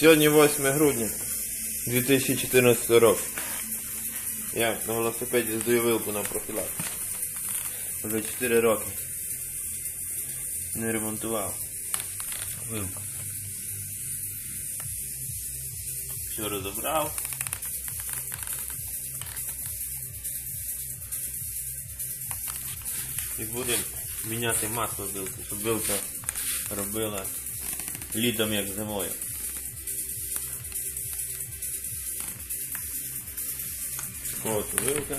Сьогодні 8 грудня 2014 року. Я на велосипеді здаю вилку на профілактику. Вже 4 роки. Не ремонтував. Вилку. Все розібрав. І будемо міняти масло вилки, щоб вилка робила літом як зимою. От вилка.